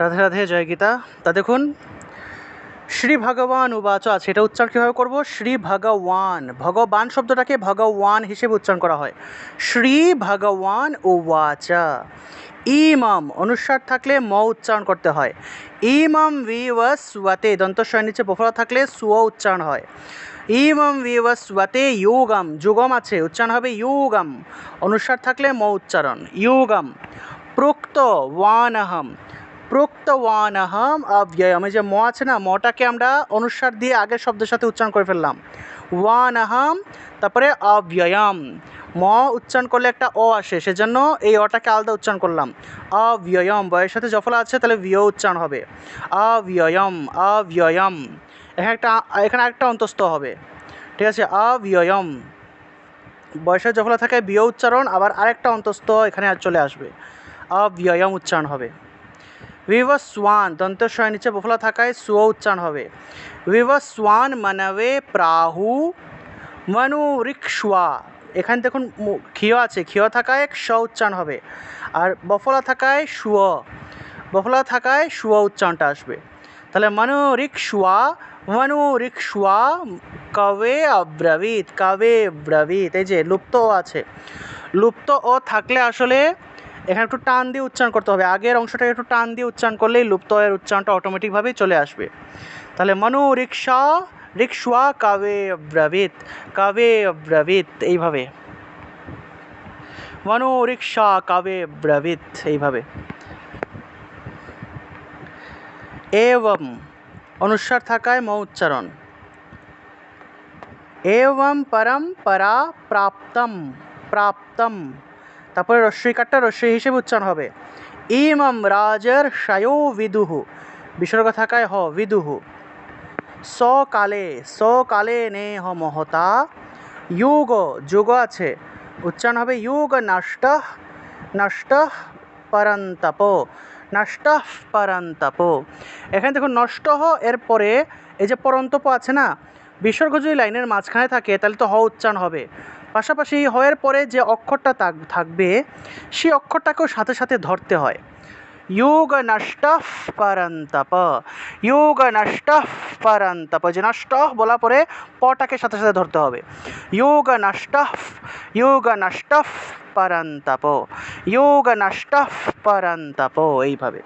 রাধে রাধে, জয় গীতা। তা দেখুন, শ্রী ভগবান উবাচ আছে এটা উচ্চারণ কীভাবে করব? শ্রী ভগবান ভগবান শব্দটাকে ভগবান হিসেবে উচ্চারণ করা হয়। শ্রী ভগবান উবাচ। ইমাম অনুস্বার থাকলে ম উচ্চারণ করতে হয়। ইমাম বিবস্বতে দন্তস্বয়ের নিচে বফলা থাকলে সুয় উচ্চারণ হয়। ইমাম বিবস্বতে ইউগম যুগম আছে, উচ্চারণ হবে ইউগম অনুস্বার থাকলে ম উচ্চারণ। ইউগম প্রোক্ত ওয়ানহম প্রোক্তওয়ানহম অব্যয়ম এই যে ম আছে না, মটাকে আমরা অনুসার দিয়ে আগের শব্দের সাথে উচ্চারণ করে ফেললাম। ওয়ানহম, তারপরে অব্যয়ম ম উচ্চারণ করলে একটা অ আসে, সেজন্য এই অটাকে আলাদা উচ্চারণ করলাম। অব্যয়ম বয়ের সাথে জফলা আছে তাহলে বিয় উচ্চারণ হবে। অব্যয়ম অব্যয়ম এখানে একটা এখানে একটা অন্তস্থ হবে। ঠিক আছে? অব্যয়ম বয়সের জফলা থাকে বিয় উচ্চারণ, আবার আরেকটা অন্তস্থ এখানে চলে আসবে। অব্যয়ম উচ্চারণ হবে। ভিভস ওয়ান শয় নিচে বফলা থাকায় সুয় উচ্চারণ হবে ভিভস ওয়ান মানবে প্রাহু মনু মনুরিক্সুয়া এখানে দেখুন ক্ষিয় আছে ক্ষিয় থাকায় স উচ্চারণ হবে আর বফলা থাকায় সুয় বফলা থাকায় সুয় উচ্চারণটা আসবে তাহলে মনুরিক্সুয়া মনুরিক্সুয়া কবে অব্রবিত কবে ব্রবিত এই যে লুপ্ত আছে লুপ্ত ও থাকলে আসলে এখানে একটু টান দিয়ে উচ্চারণ করতে হবে। আগের অংশটাকে একটু টান দিয়ে উচ্চারণ করলেই লুপ্ত এর উচ্চারণটা অটোমেটিকভাবেই চলে আসবে। তাহলে মনু রিক্সা রিক্সা কাবে ব্রবীত কাবে ব্রবীত, এইভাবে। মনু রিক্সা কাবে ব্রবীত, এইভাবে। এবং অনুসার থাকায় ম উচ্চারণ। এবম পরম পরা প্রাপ্তম প্রাপ্তম। তারপরে রস্যই কাটটা রস্যই হিসেবে উচ্চারণ হবে। ইমম রাজর শয়ো বিদুহু। বিসর্গ থাকায় হ, বিদুহু। স কালে নে হ মহতা। যুগ যুগ আছে। উচ্চারণ হবে যুগ, নষ্ট নষ্ট পরন্তপ। নষ্ট পরন্তপ। এখানে দেখুন, নষ্ট হ, এরপরে এই যে পরন্তপ আছে না, বিসর্গ যদি লাইনের মাঝখানে থাকে, তাহলে তো হ উচ্চারণ হবে। পাশাপাশি হয়ের পরে যে অক্ষরটা থাক- থাকবে সেই অক্ষরটাকেও সাথে সাথে ধরতে হয়। যোগ নষ্ট পরন্তপ যোগ নষ্ট পরন্তপ যে নষ্ট বলা পরে পটাকে সাথে সাথে ধরতে হবে। যোগ নষ্ট যোগ নষ্ট পরন্তপ যোগ নষ্ট পরন্তপ এইভাবে।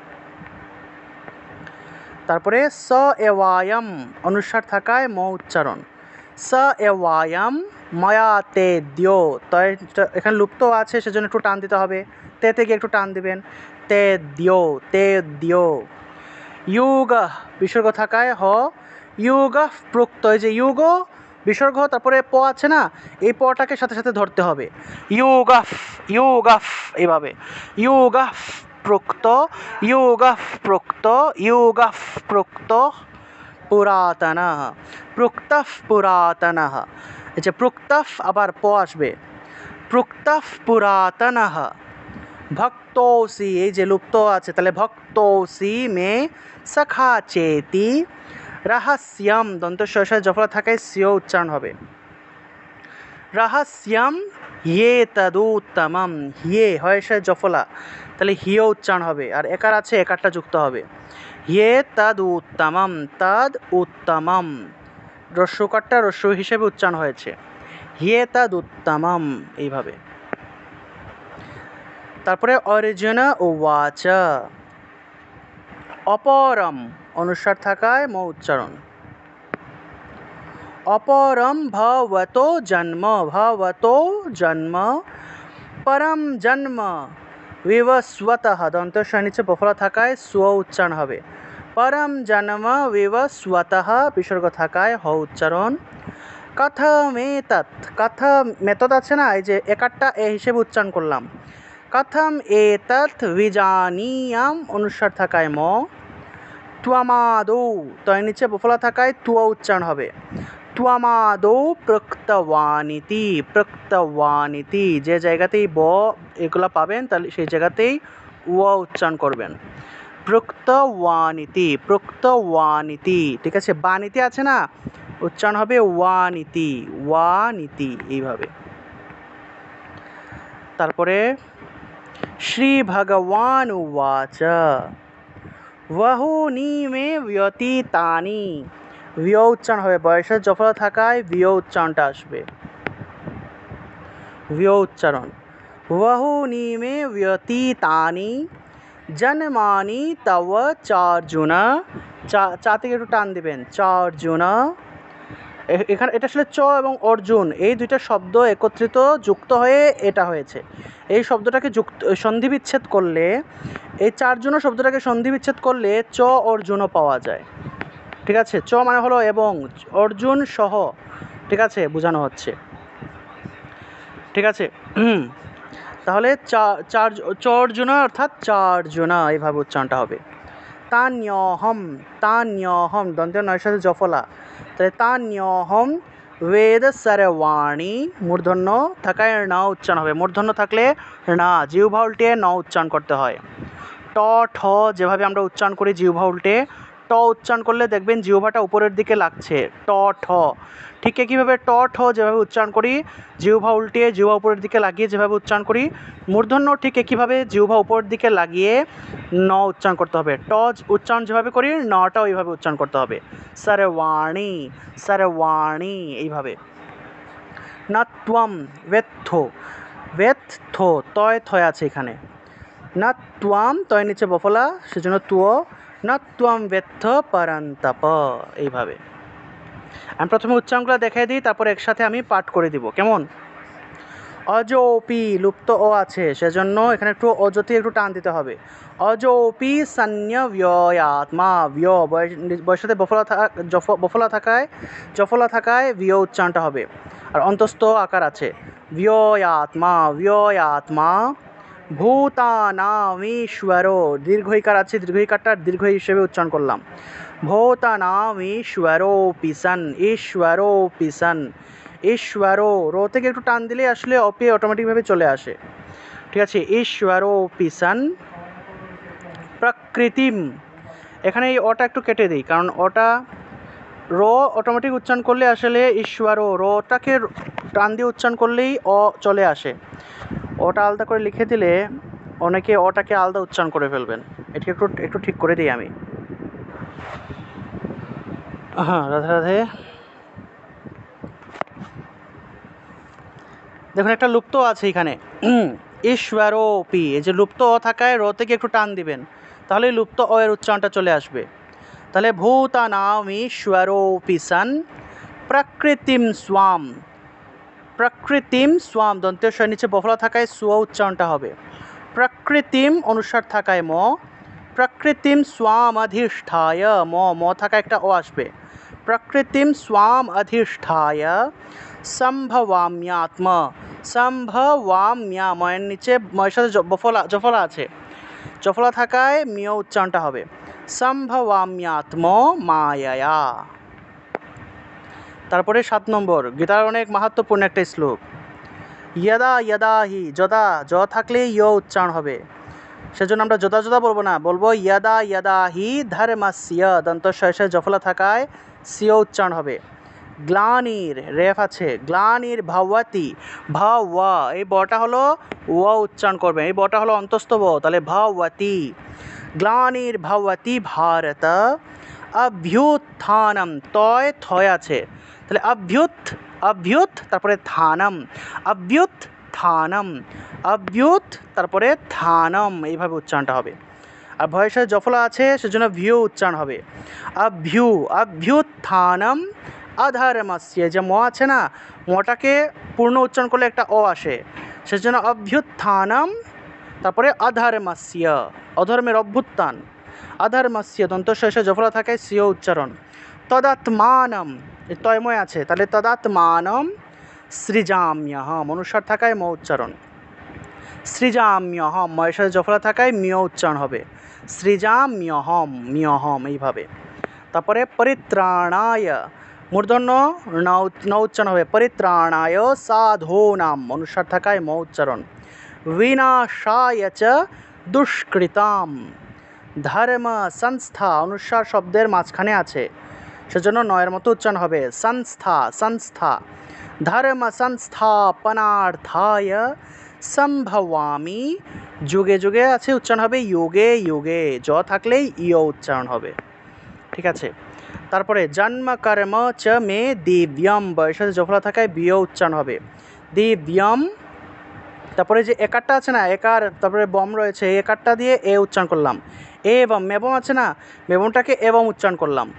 তারপরে স এওয়ায়ম অনুসার থাকায় ম উচ্চারণ। স এওয়ায়ম ময়া তে দ্যো তয় এখানে লুপ্ত আছে, সেজন্য একটু টান দিতে হবে। তে থেকে একটু টান দিবেন। তে দিও তে দিও। ইউগ বিসর্গ থাকায় হ। ইউগ প্রোক্ত, এই যে ইউগ বিসর্গ, তারপরে প আছে না? এই পটাকে সাথে সাথে ধরতে হবে। ইউগাফ ইউগাফ এইভাবে। ইউগাফ প্রোক্ত ইউগাফ প্রোক্ত ইউগাফ প্রোক্ত, পুরাতন প্রোক্তফ পুরাতন যে প্রোক্তফ আবার প আসবে। প্রোক্তফ পুরাতন। ভক্তোসি, এই যে লুপ্ত আছে, তাহলে ভক্তোসি মে সখা চেতি। রহস্যম দন্তস্বয় জফলা থাকায় সিও উচ্চারণ হবে। রহস্যম ইয়ে তদুত্তমম হিয়ে হয় সে জফলা তাহলে হিও উচ্চারণ হবে, আর একার আছে, একারটা যুক্ত হবে। হিয়ে তদ উত্তমম তদ উত্তমম। রস্যকারটা রস্য হিসেবে উচ্চারণ হয়েছে। হিয়ে তদ এইভাবে। তারপরে অরিজিন ওয়াচ। অপরম অনুস্বার থাকায় ম উচ্চারণ। অপরম ভবতো জন্ম ভবতো জন্ম, পরম জন্ম। বিবস্বত দন্তস্বর নিচে বফলা থাকায় স্ব উচ্চারণ হবে। পরম জন্ম বিবস্বত বিসর্গ থাকায় হ উচ্চারণ। কথমেতৎ কথম মেতদ আছে না? এই যে একারটা এ হিসেবে উচ্চারণ করলাম। কথম এতৎ বিজানীয়াম অনুস্বার থাকায় ম। ত্বমাদৌ, তয় নিচে বফলা থাকায় তুয়া উচ্চারণ হবে। ত্বমাদৌ প্রক্তওয়ানিতি প্রক্তওয়ানিতি যে জায়গাতেই ব এগুলা পাবেন, তাহলে সেই জায়গাতেই উয়া উচ্চারণ করবেন। প্রক্তওয়ানিতি প্রক্তওয়ানিতি, ঠিক আছে? বানিতি আছে না? উচ্চারণ হবে ওয়ানিতি ওয়ানিতি এইভাবে। তারপরে, শ্রী ভগবান উবাচ ওয়াহুনি মে ব্যতীতানি। বিয় উচ্চারণ হবে বয়সের জফলা থাকায় বিয় উচ্চারণটা আসবে। বিয় উচ্চারণ ওয়াহুনি মে ব্যতীতানি। জন্মানি তব চার্জুন। চা চা থেকে একটু টান দেবেন। চার্জুন। এখানে এটা আসলে চ এবং অর্জুন, এই দুইটা শব্দ একত্রিত যুক্ত হয়ে এটা হয়েছে। এই শব্দটাকে যুক্ত সন্ধি বিচ্ছেদ করলে, এই চারজন শব্দটাকে সন্ধি বিচ্ছেদ করলে চ অর্জুনও পাওয়া যায়। ঠিক আছে? চ মানে হলো এবং, অর্জুন সহ। ঠিক আছে? বোঝানো হচ্ছে। ঠিক আছে? তাহলে চার চ অর্জুনা অর্থাৎ চারজনা এইভাবে উচ্চারণটা হবে। তান্যহম তান্যহম দন্তের নয়ের সাথে জফলা। তাহলে তান্যহম বেদ সরবাণী মূর্ধন্য থাকায় ন উচ্চারণ হবে। মূর্ধন্য থাকলে না জিহ্বা উল্টে ন উচ্চারণ করতে হয়। ট, ঠ যেভাবে আমরা উচ্চারণ করি, জিহ্বা উল্টে ট উচ্চারণ করলে দেখবেন জিহ্বাটা উপরের দিকে লাগছে। ট, ঠ। ঠিক কীভাবে ট, ঠ যেভাবে উচ্চারণ করি, জিহ্বা উল্টে জিহ্বা উপরের দিকে লাগিয়ে যেভাবে উচ্চারণ করি, মূর্ধন্য ঠিক একইভাবে জিহ্বা উপরের দিকে লাগিয়ে ন উচ্চারণ করতে হবে। ট উচ্চারণ যেভাবে করি, নটা ওইভাবে উচ্চারণ করতে হবে। সরবাণী সরবাণী এইভাবে। না ত্বম বেত্থ বেত্থ তয়, থয় আছে এখানে। না ত্বাম তয় নিচে বফলা, সেজন্য তুয়। না ত্বাম বেত্থ পরন্তপ। এইভাবে। আমি প্রথমে উচ্চারণগুলো দেখাই দিই, তারপর একসাথে আমি পাঠ করে দিব। কেমন? অজপি লুপ্ত ও আছে, সেজন্য এখানে একটু অজতি একটু টান দিতে হবে। অজপি সান্য ব্যয়াত্মা ব্য বয়স সাথে বফলা থাক বফলা থাকায়, জফলা থাকায় বিয় উচ্চারণটা হবে। আর অন্তস্থ আকার আছে। ব্যয়াত্মা ব্যয়াত্মা ভূতানামীশ্বর, দীর্ঘইকার আছে দীর্ঘইকারটা দীর্ঘ হিসেবে উচ্চারণ করলাম। ভূতানামীশ্বরোপি সন, ঈশ্বরোপি সন, ঈশ্বর, রো থেকে একটু টান দিলে আসলে অপে অটোমেটিকভাবে চলে আসে। ঠিক আছে, ঈশ্বরোপি সন, প্রকৃতিম। এখানে এই অটা একটু কেটে দিই, কারণ অটা র অটোমেটিক উচ্চারণ করলে আসলে ঈশ্বর, রটাকে টান দিয়ে উচ্চারণ করলেই অ চলে আসে। ওটা আলাদা করে লিখে দিলে অনেকে অটাকে আলাদা উচ্চারণ করে ফেলবেন। এটাকে একটু একটু ঠিক করে দিই আমি। হ্যাঁ রাধে রাধে। দেখুন, একটা লুপ্ত আছে এখানে। ঈশ্বরোপি। এই যে লুপ্ত অ থাকায় র থেকে একটু টান দিবেন তাহলে লুপ্ত অ এর উচ্চারণটা চলে আসবে। তাহলে ভূতানাম ঈশ্বরোপি সন প্রকৃতিম স্বাম। প্রকৃতিম স্বাম দন্তেশ্বর নিচে বফলা থাকায় স্ব উচ্চারণটা হবে। প্রকৃতিম অনুসার থাকায় ম, প্রকৃতিম স্বাম অধিষ্ঠায় ম ম থাকায় একটা ও আসবে। প্রকৃতিম স্বাম অধিষ্ঠায় সম্ভবাম্যাত্ম সম্ভবাম্যা ময়ের নিচে ময়ের সাথে বফলা, জফলা আছে। জফলা থাকায় মিয় উচ্চারণটা হবে। সম্ভবাম্যাত্ম মায়া তারপরে সাত নম্বর গীতার অনেক মাহাত্মপূর্ণ একটা শ্লোক। ইয়দা ইয়দা হি যদা, য থাকলে ইয় উচ্চারণ হবে। সেজন্য আমরা যদা যদা বলব না, বলব ইয়দা ইয়দা হি ধর্মস্য, দন্ত শেষে জফলা থাকায় সিও উচ্চারণ হবে। গ্লানির রেফ আছে, গ্লানির ভাওয়াতি, ভাওয়া, এই বটা হলো ও উচ্চারণ করবেন এই বটা হলো অন্তস্থ ব, তাহলে ভাওয়াতি। গ্লানির ভাওয়াতি ভারত অভ্যুত্থানম তয় থয় আছে। তাহলে অভ্যুত অভ্যুত তারপরে থানম অভ্যুত থানম অভ্যুত তারপরে থানম, এইভাবে উচ্চারণটা হবে। আর ভয়ের সাথে জফলা আছে, সেজন্য ভিউ উচ্চারণ হবে। অভ্যু অভ্যুত্থানম অধর্মস্য যে ম আছে না, মটাকে পূর্ণ উচ্চারণ করলে একটা অ আসে। সেজন্য অভ্যুত্থানম তারপরে অধর্মস্য অধর্মের অভ্যুত্থান। অধর্মস্য দন্ত শেষে জফলা থাকে সিও উচ্চারণ। তদাত্মানম। তয়ময় আছে। তাহলে তদাত্মানম সৃজাম্যহম। অনুসার থাকায় ম উচ্চারণ। সৃজাম্যহম। ময়ের সাথে জফলা থাকায় মিয় উচ্চারণ হবে। সৃজাম্যহম, মিয়হম এইভাবে। তারপরে পরিত্রাণায়। মূর্ধন্য ন উচ- উচ্চারণ হবে। পরিত্রাণায় সাধূনাম। অনুসার থাকায় ম উচ্চারণ। বিনাশায় চ দুষ্কৃতাম। ধর্ম, সংস্থা। অনুসার শব্দের মাঝখানে আছে। সেজন্য নয়ের মতো উচ্চারণ হবে। সংস্থা সংস্থা। ধর্ম সংস্থাপনার্থায় সম্ভবামি। যুগে যুগে আছে উচ্চারণ হবে যোগে যোগে। জ থাকলেই ইয় উচ্চারণ হবে। ঠিক আছে? তারপরে জন্ম, কর্ম, চ, মে, দিব্যম। বয়সের জফলা থাকায় বিয় উচ্চারণ হবে। দিব্যম। তারপরে যে একারটা আছে না, একার, তারপরে বম রয়েছে একারটা দিয়ে এ উচ্চারণ করলাম। এ এবং মেবম আছে না? মেবমটাকে এবং উচ্চারণ করলাম।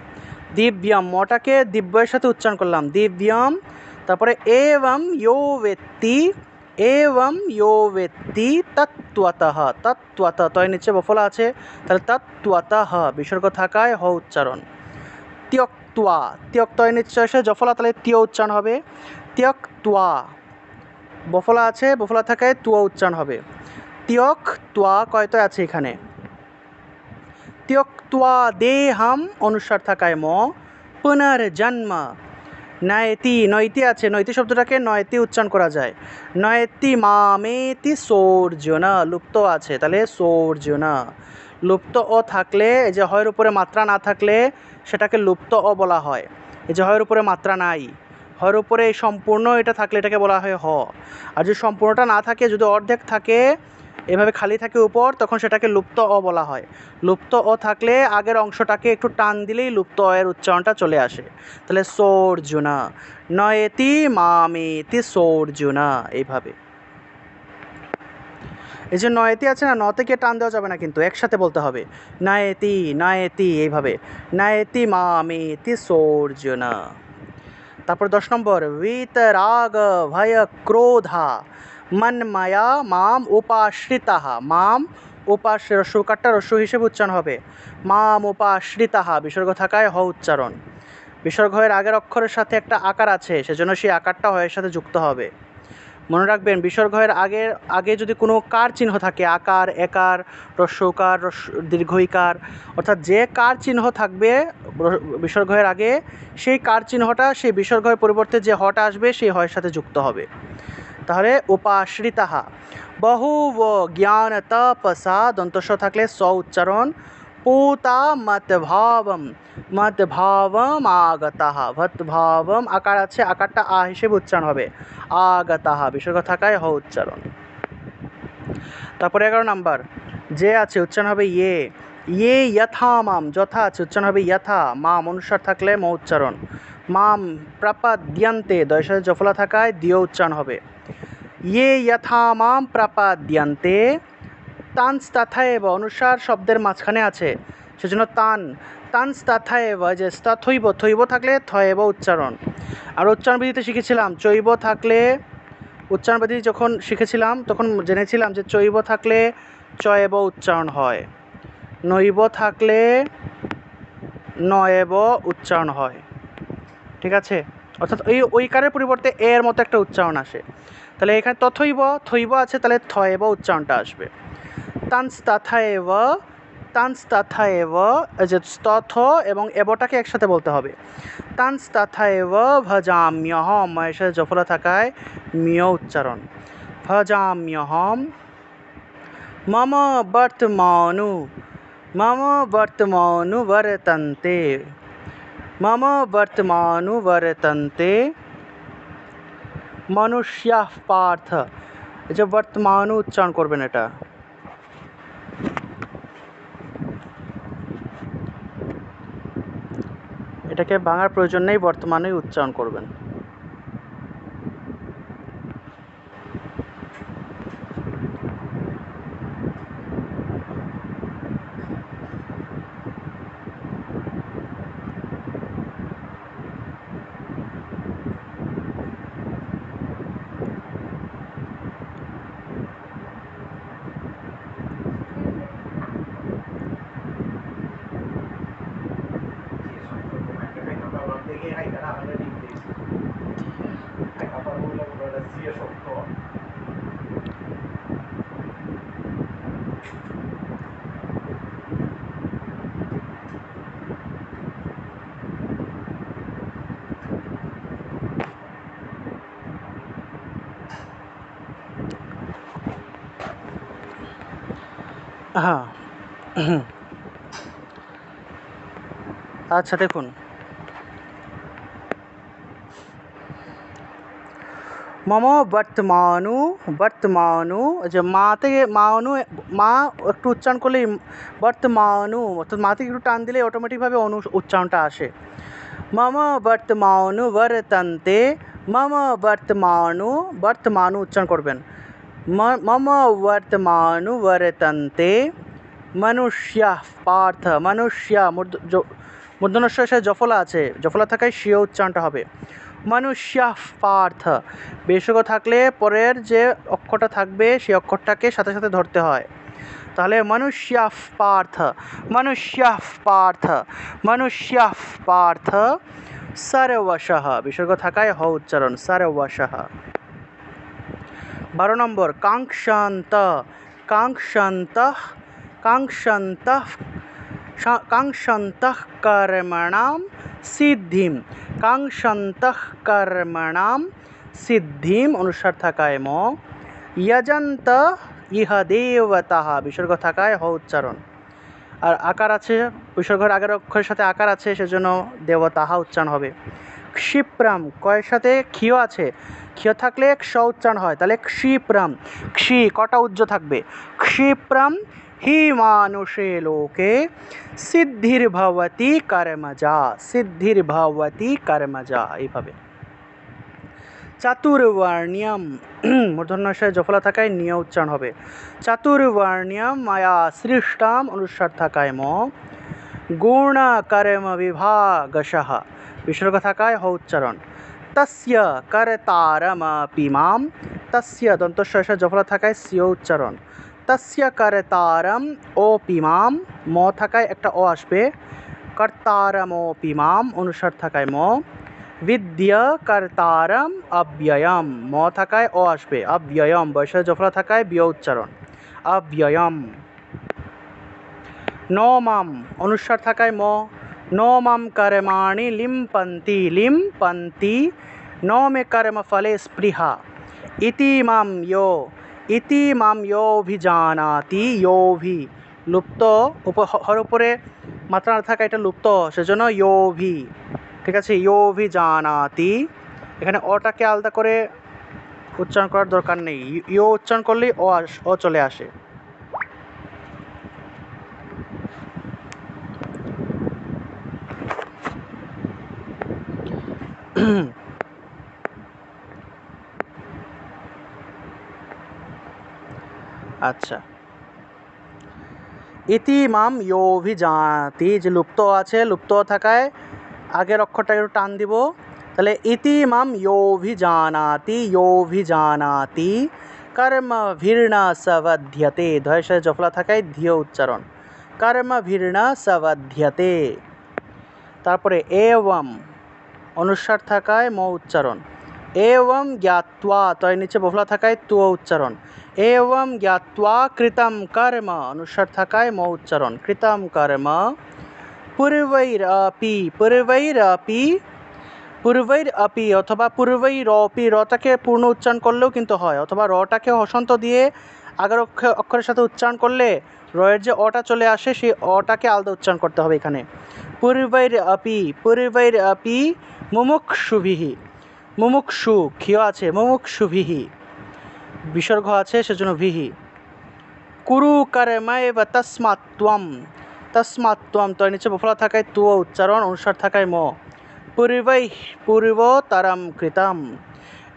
দিব্যম, মটাকে দিব্যের সাথে উচ্চারণ করলাম। দিব্যম, তারপরে এবম ইয়ো বেত্তি এবম ইয়ো বেত্তি তত্ত্বতঃ তত্ত্বতঃ, তয় নিচে বফলা আছে, তাহলে তত্ত্বতঃ বিসর্গ থাকায় হ উচ্চারণ। ত্যক্তোয়া ত্যক্তয় নিচে এসে জফলা, তাহলে তীয় উচ্চারণ হবে। ত্যক্তোয়া বফলা আছে, বফলা থাকায় তুয়া উচ্চারণ হবে। তিয়ক তোয়া কয়তয় আছে এখানে? ত্বা দেহাম অনুসার থাকায় ম পুনর্জন্ম নয়তি নয়তি আছে, নয়তি শব্দটাকে নয়তি উচ্চারণ করা যায়। নয়তি মামেতি সৌর্যন লুপ্ত আছে, তাহলে সৌর্যন লুপ্ত অ থাকলে, এই যে হয়ের উপরে মাত্রা না থাকলে, সেটাকে লুপ্ত অ বলা হয়। এই যে হয়ের উপরে মাত্রা নাই হর উপরে সম্পূর্ণ এটা থাকলে এটাকে বলা হয় হ। আর যদি সম্পূর্ণটা না থাকে, যদি অর্ধেক থাকে এভাবে খালি থাকে উপর, তখন সেটাকে লুপ্ত অ বলা হয়। লুপ্ত অ থাকলে আগের অংশটাকে একটু টান দিলেই লুপ্ত অয়ের উচ্চারণটা চলে আসে। তাহলে সৌর্জুনা, নয়েতি মামেতি সৌর্জুনা, এইভাবে। এই যে নয়েতি আছে না ন থেকে টান দেওয়া যাবে না কিন্তু, একসাথে বলতে হবে। নয়েতি নয়েতি, এইভাবে। নয়েতি মামেতি সৌর্জুনা। তারপর দশ নম্বর, বিতরাগ ভয় ক্রোধা। মন্ময়া মাম উপাশ্রিতাহ। মাম উপাস রস্যকারটা রস্য হিসেবে উচ্চারণ হবে। মাম উপাশ্রিতাহ, বিসর্গ থাকায় হ উচ্চারণ। বিসর্গ হয়ের আগের অক্ষরের সাথে একটা আকার আছে, সেজন্য সেই আকারটা হয়ের সাথে যুক্ত হবে। মনে রাখবেন, বিসর্গ হয়ের আগে আগে যদি কোনো কার চিহ্ন থাকে, আকার, একার রস্যকার রস্য দীর্ঘইকার, অর্থাৎ যে কার চিহ্ন থাকবে বিসর্গ হয়ের আগে, সেই কার চিহ্নটা, সেই বিসর্গ হয়ের পরিবর্তে যে হটা আসবে, সেই হয়ের সাথে যুক্ত হবে। তাহলে উপাশ্রিতাহা। বহু জ্ঞান তপসা দন্তস্ব থাকলে স উচ্চারণ। পুতা মতভাবম মতভাবম আগতাহ। ভতভাবম আকার আছে, আকারটা আ হিসেবে উচ্চারণ হবে। আগতাহা বিসর্গ থাকায় হ উচ্চারণ। তারপরে এগারো নাম্বার, যে আছে উচ্চারণ হবে ইয়ে। ইয়ে যথা মাম যথা আছে উচ্চারণ হবে যথা মাম অনুসার থাকলে ম উচ্চারণ। মাম প্রাপাদ্যন্তে দয়ের সাথে জফলা থাকায় দিয় উচ্চারণ হবে। ইয়ে মাম প্রাপাদ্যন্তে তানস তথা এব অনুসার শব্দের মাঝখানে আছে সেজন্য তান। তানস তথা এব, যে স্থা থইব থইব থাকলে থয়েব উচ্চারণ। আর উচ্চারণ বিধিতে শিখেছিলাম, চৈব থাকলে, উচ্চারণ বিধি যখন শিখেছিলাম, তখন জেনেছিলাম যে চৈব থাকলে চয়েব উচ্চারণ হয়। নৈব থাকলে নয়েব উচ্চারণ হয়। ঠিক আছে? অর্থাৎ ওই ওইকারের পরিবর্তে এর মতো একটা উচ্চারণ আসে। তাহলে এখানে তথৈব থৈব আছে, তাহলে থয়েব উচ্চারণটা আসবে। তানস তথা এব তানস তথা এব যে তথ এবং এবটাকে একসাথে বলতে হবে। তানস তথা এব ভজাম্যহম এর সাথে জফলা থাকায় মিয় উচ্চারণ। ভজাম্যহম, মম বর্তমানু মম বর্তমানু বর্তন্তে, মম বর্তমানু বর্তন্তে মনুষ্যাহ পার্থ। এই যে বর্তমান উচ্চারণ করবেন এটা। এটাকে ভাঙার প্রয়োজন নেই, বর্তমানেই উচ্চারণ করবেন। হ্যাঁ। আচ্ছা দেখুন। মম বর্তমানু বর্তমানু যে মাতে মানু, মা একটু উচ্চারণ করলেই বর্তমানু, অর্থাৎ মা থেকে একটু টান দিলে অটোমেটিকভাবে অনু উচ্চারণটা আসে। মম বর্তমানু, বর্তন্তে, মম বর্তমানু বর্তমানু উচ্চারণ করবেন। ম- মম বর্তমানু বর্তন্তে মনুষ্য পার্থ মনুষ্য মূর্ধনস্বর সাথে জফলা আছে জফলা থাকায় স্বীয় উচ্চারণটা হবে। মনুষ্য পার্থ বেশক থাকলে পরের যে অক্ষরটা থাকবে, সেই অক্ষরটাকে সাথে সাথে ধরতে হয়। তাহলে মনুষ্য পার্থ মনুষ্য পার্থ মনুষ্য পার্থ সর্বশঃ বিসর্গ থাকায় হ উচ্চারণ, সর্বশঃ। বারো নম্বর কাঙ্ক্ষান্ত কাঙ্ক্ষান্ত কাঙ্ক্ষান্ত কাঙ্ক্ষান্ত কর্মণাম সিদ্ধিম কাঙ্ক্ষান্ত কর্মণাম সিদ্ধিম অনুসার থাকায় ম যজন্ত ইহ দেবতা বিসর্গ থাকায় হ উচ্চারণ। আর আকার আছে, বিসর্গের আগের অক্ষরের সাথে আকার আছে, সেজন্য দেবতাহা উচ্চারণ হবে। ক্ষিপ্রাম, কয়ের সাথে ক্ষীয় আছে ক্ষীয় থাকলে ক্ষ উচ্চারণ হয়, তাহলে ক্ষিপ্রাম, ক্ষি কটা উজ্জ থাকবে? ক্ষিপ্রাম, হি মানুষে লোকে সিদ্ধির সিদ্ধির্ভবতী কর্মজা সিদ্ধির্ভবতী কর্মজা, এইভাবে। চাতুর্বর্ণ্যম, মূর্ধন্যশয় জফলা থাকায় নিয় উচ্চারণ হবে। চাতুর্বর্ণ্যম মায়া সৃষ্টাম অনুসার থাকায় ম গুণ কর্ম বিভাগশঃ বিসর্গ থাকায় হ উচ্চারণ। তস্য করতারমপি মাম তস্য দন্তস্বয় জফলা থাকায় সিও উচ্চারণ তস্য করতারম ওপি মাম ম থাকায় একটা ও আসবে কর্তারমোপি মাম অনুসার থাকায় ম বিদ্য কর্তারম অব্যয়ম ম থাকায় ও আসবে অব্যয়ম বয়সের জফলা থাকায় বিয় উচ্চারণ অব্যয়ম ন মাম অনুসার থাকায় ম মাম কর্মাণি লিম্পন্তি লিম্পন্তি মে কর্ম ফলে স্পৃহা ইতি মাম ইয়ো ইতি মাম ইয়োভিজানাতি ইয়োভি লুপ্ত উপ হর উপরে মাত্রা না থাকা এটা লুপ্ত, সেজন্য ইয়োভি ঠিক আছে? ইয়োভি জানাতি এখানে অটাকে আলাদা করে উচ্চারণ করার দরকার নেই। ইয়ো উচ্চারণ করলেই ও আস ও চলে আসে। আচ্ছা। ইতি মাম ইয়োভিজানাতি যে লুপ্ত আছে, লুপ্ত থাকায় আগের অক্ষরটা একটু টান দিব। তাহলে ইতি মাম ইয়োভিজানাতি ইয়োভিজানাতি কর্ম ভির্ণ সবধ্যতে ধয়ের জফলা থাকায় ধিয় উচ্চারণ। কর্ম ভির্ণ সবধ্যতে তারপরে এওম অনুস্বার থাকায় ম উচ্চারণ। এওম জ্ঞাত্বা, তয় নিচে বফলা থাকায় তুয় উচ্চারণ। এওম জ্ঞাত্বা কৃতম কর্ম অনুস্বার থাকায় ম উচ্চারণ। কৃতম কর্ম, পূর্বৈরপি পূর্বৈরপি পূর্বৈর আপি পূর্বৈর আপি অথবা পূর্বৈরপি, রটাকে পূর্ণ উচ্চারণ করলেও কিন্তু হয়, অথবা রটাকে হসন্ত দিয়ে আগের অক্ষ- অক্ষরের সাথে উচ্চারণ করলে রয়ের যে অটা চলে আসে, সেই অটাকে আলাদা উচ্চারণ করতে হবে এখানে। পূর্বৈর আপি পূর্বৈর আপি মুমুক্ষুভিহি। মুমুক্ষু, ক্ষিয় আছে, মুমুক্ষুভিহি। বিসর্গ আছে, সেজন্য ভিহি। কুরু কর্মৈব তস্মাত্ত্বম তস্মাত্ত্বম তো নিচে বফলা থাকায় তু উচ্চারণ, অনুসার থাকায় ম। পূর্বৈ পূর্বতরম কৃতাম।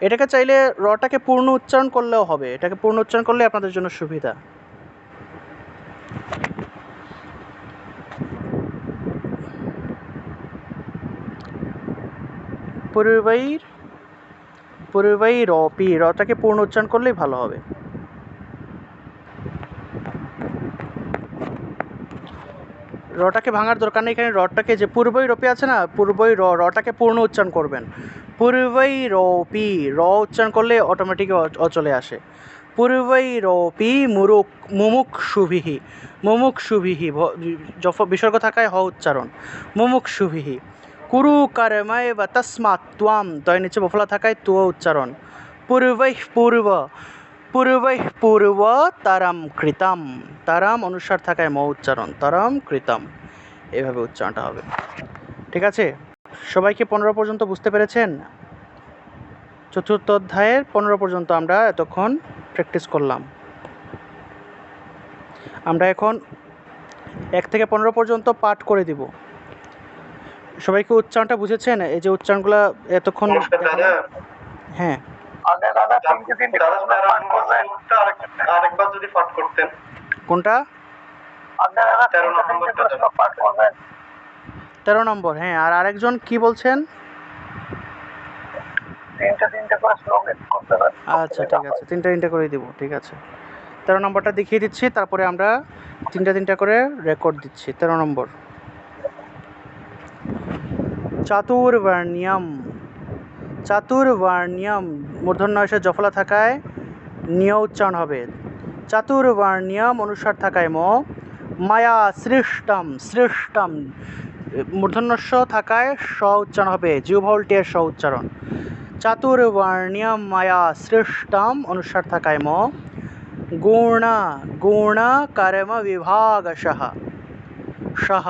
এটাকে চাইলে রটাকে পূর্ণ উচ্চারণ করলেও হবে। এটাকে পূর্ণ উচ্চারণ করলে আপনাদের জন্য সুবিধা। পূর্বৈর পূর্বৈরপি রটাকে পূর্ণ উচ্চারণ করলেই ভালো হবে রটাকে ভাঙার দরকার নেই এখানে রটাকে যে পূর্বই রপি আছে না পূর্বই র রটাকে পূর্ণ উচ্চারণ করবেন পূর্বই রপি র উচ্চারণ করলে অটোমেটিক অ চলে আসে পূর্বই রপি মুরুক মুমুক সুভিহি মুমুক জফ বিসর্গ থাকায় হ উচ্চারণ মুমুক সুভিহি কুরু কর্ময় বা তস্মাৎ ত্বাম তয় নিচে বফলা থাকায় তু উচ্চারণ পূর্বৈ পূর্ব পূর্বৈ পূর্ব তারাম কৃতম তারাম অনুসার থাকায় ম উচ্চারণ তারাম কৃতম এভাবে উচ্চারণটা হবে। ঠিক আছে? সবাইকে পনেরো পর্যন্ত বুঝতে পেরেছেন? চতুর্থ অধ্যায়ের পনেরো পর্যন্ত আমরা এতক্ষণ প্র্যাকটিস করলাম। আমরা এখন এক থেকে পনেরো পর্যন্ত পাঠ করে দিব। সবাইকে উচ্চারণটা বুঝেছেন? এই যে উচ্চারণগুলো এতক্ষণ হ্যাঁ করতেন। কোনটা? তেরো নম্বর হ্যাঁ। আর আরেকজন কি বলছেন? আচ্ছা ঠিক আছে। তিনটা তিনটা করে দিব ঠিক আছে। তেরো নম্বরটা দেখিয়ে দিচ্ছি তারপরে আমরা তিনটা তিনটা করে রেকর্ড দিচ্ছি। তেরো নম্বর। চাতুর্বর্ণ্যম। চাতুর্বর্ণ্যম। মূর্ধন্য এসে জফলা থাকায় নিয় উচ্চারণ হবে। চাতুর্বর্ণ্যম অনুসার থাকায় ম। মায়া সৃষ্টম সৃষ্টম। মূর্ধন্যস্য থাকায় স উচ্চারণ হবে। জিউভল্টের স উচ্চারণ। চাতুর্বর্ণ্যম, মায়া সৃষ্টম অনুসার থাকায় ম। গুণ গুণ কর্ম বিভাগশः। সহ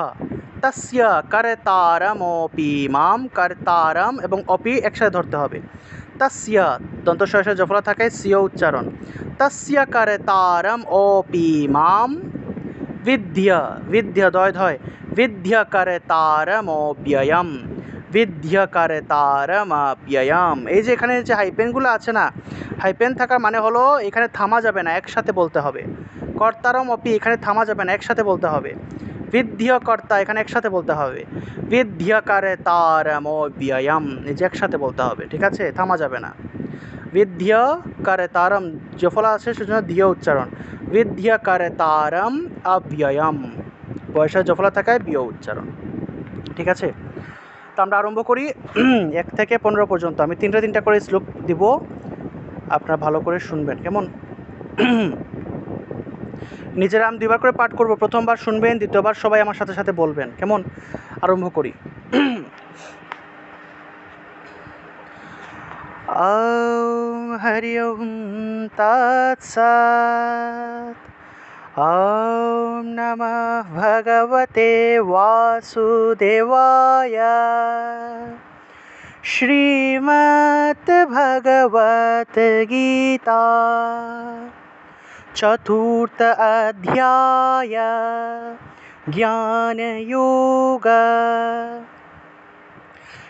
তস্য কর্তারমপি মাম কর্তারম এবং অপি একসাথে ধরতে হবে। তস্য দন্তস্বরে জফলা থাকে সিও উচ্চারণ। তস্য কর্তারম অপি মাম বিদ্য বিদ্য দয়, ধয়। বিদ্য কর্তারমব্যয়ম বিদ্য কর্তারমব্যয়ম এই যে এখানে যে হাইপেনগুলো আছে না হাইপেন থাকার মানে হলো এখানে থামা যাবে না, একসাথে বলতে হবে। কর্তারম অপি এখানে থামা যাবে না, একসাথে বলতে হবে। বিদ্য কর্তা এখানে একসাথে বলতে হবে। বিদ্য কর্তারম ব্যয়ম এই যে একসাথে বলতে হবে, ঠিক আছে? থামা যাবে না। বিদ্য তারম জফলা আছে সেজন্য দিয়ে উচ্চারণ। বিদ্য তারম অব্যয়ম বয়সে জফলা থাকায় বিয় উচ্চারণ। ঠিক আছে? তো আমরা আরম্ভ করি। এক থেকে পনেরো পর্যন্ত। আমি তিনটা তিনটা করে শ্লোক দিব। আপনারা ভালো করে শুনবেন। কেমন? নিজেরা আমি দুইবার করে পাঠ করব প্রথমবার শুনবেন দ্বিতীয়বার সবাই আমার সাথে সাথে বলবেন কেমন আরম্ভ করি ॐ हरि ओं तत्सत् ॐ नमः भगवते वासुदेवाय श्रीमद्भगवद्गीता चतुर्थ अध्याय ज्ञानयोग।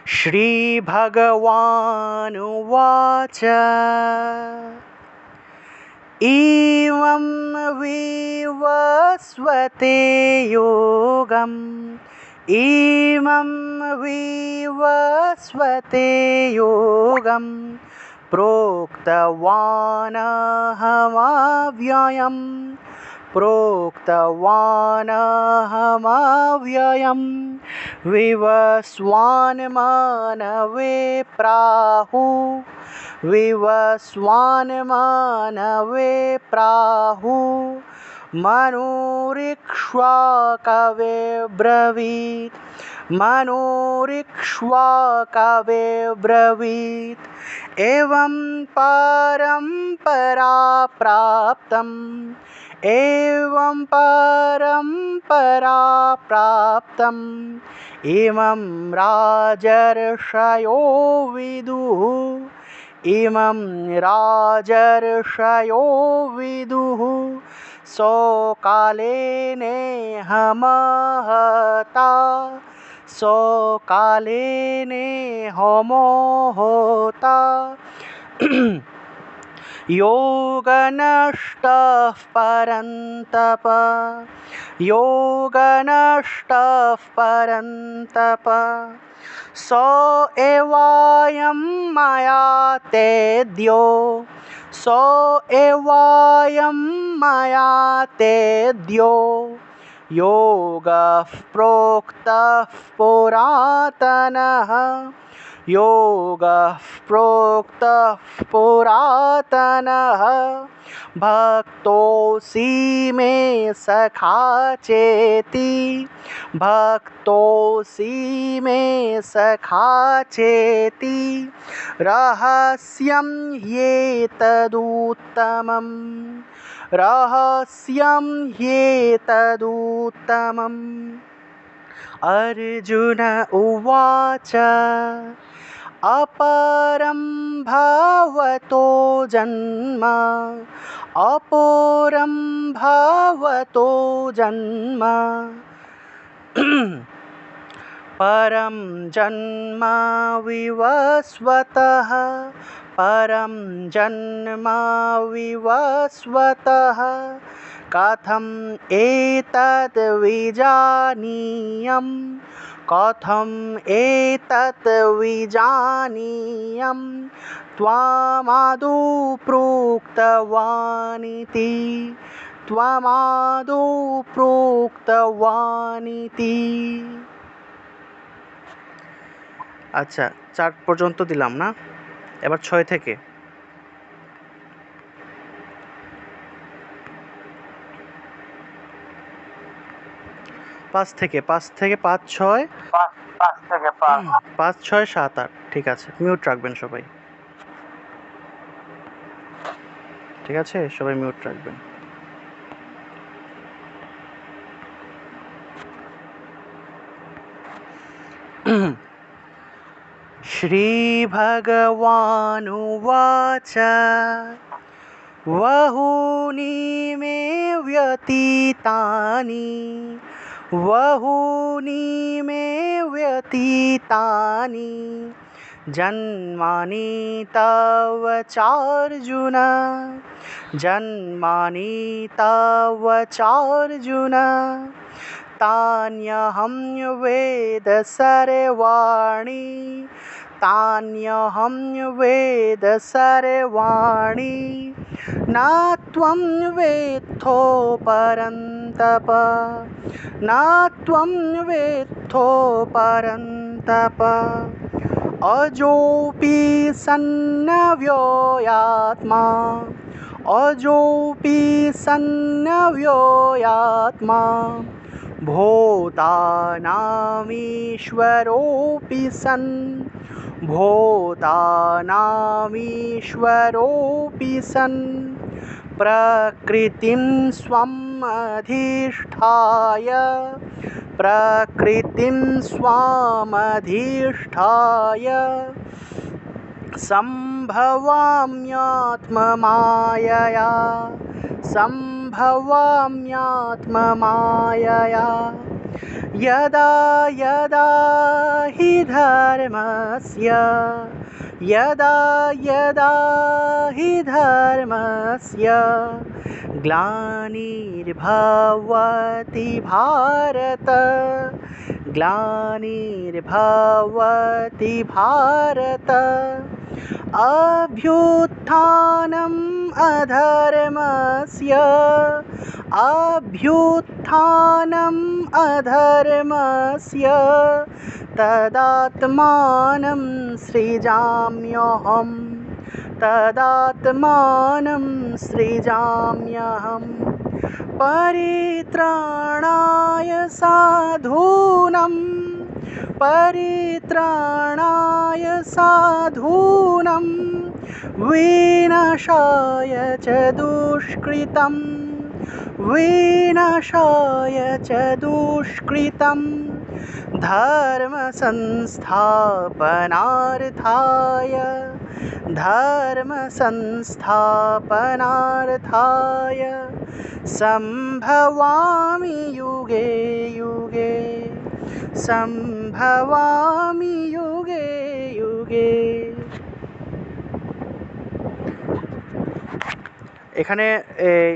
श्रीभगवानुवाच। एवं विवस्वते योगम् इमं विवस्वते योगं प्रोक्तवान् अहमव्ययं विवस्वान् मानवे प्राहु। विवस्वान् मानवे प्राहु। मनोरिक्ष्वाकवे ब्रवीत् मनोरिक्ष्वाकवे ब्रवीत् एवं परम्परा प्राप्तम् एवं परम्परा प्राप्तम् इमं राजर्षयो विदुः। इमं राजर्षयो विदुः सकाले ने हमहता सकाले ने हमोहता योग नष्टः परन्तप। स एवायं मया तेद्यो स एवायं मया तेद्यो योगः प्रोक्तः पुरातनः। योगः प्रोक्तः पुरातनः। भक्तोऽसि मे सखा चेति। भक्तोऽसि मे सखा चेति। रहस्यं ह्येतदुत्तमम्। रहस्यं ह्येतदुत्तमम्। अर्जुन उवाच। अपरं भवतो जन्म, अपरं भवतो जन्म। परं जन्म विवस्वतः परं जन्म विवस्वतः कथम् एतद् विजानीयं कथम् एतत् विजानीयं त्वमादौ प्रोक्तवानिति त्वमादौ प्रोक्तवानिति আচ্ছা চার পর্যন্ত দিলাম না এবার ছয় থেকে পাঁচ থেকে পাঁচ থেকে পাঁচ ছয় পাঁচ পাঁচ থেকে পাঁচ পাঁচ ছয় সাত আট ঠিক আছে মিউট রাখবেন সবাই ঠিক আছে সবাই মিউট রাখবেন श्रीभगवानुवाच बहूनि मे व्यतीतानि बहूनि मे व्यतीतानि जन्मानि तव चार्जुन जन्मानि तव चार्जुन। तान्यहं वेद सर्वाणि तान्यहं वेद सर्वाणि, न त्वं वेत्थो परन्तप, न त्वं वेत्थो परन्तप। अजोऽपि सन्नव्ययात्मा अजोऽपि सन्नव्ययात्मा, भूतानामीश्वरोऽपि सन् भूतानामीश्वरोऽपि सन् प्रकृतिं स्वम् अधिष्ठाय। प्रकृतिं स्वामधिष्ठाय सम्भवाम्यात्ममायया। सम्भवाम्यात्ममायया यदा यदा हि धर्मस्य यदा यदा हि धर्मस्य ग्लानिर्भवति भारत ग्लानिर्भवति भारत। अभ्युत्थानम् अधर्मस्य। अभ्युत्थानम् अधर्मस्य। तदात्मानं सृजाम्यहम्। तदात्मानं सृजाम्यहम्। परित्राणाय साधूनं परित्राणाय साधूनं विनाशाय च दुष्कृतं विनाशाय च दुष्कृतं धर्मसंस्थापनार्थाय धर्मसंस्थापनार्थाय सम्भवामि युगे युगे। सम्भवामि युगे युगे এখানে এই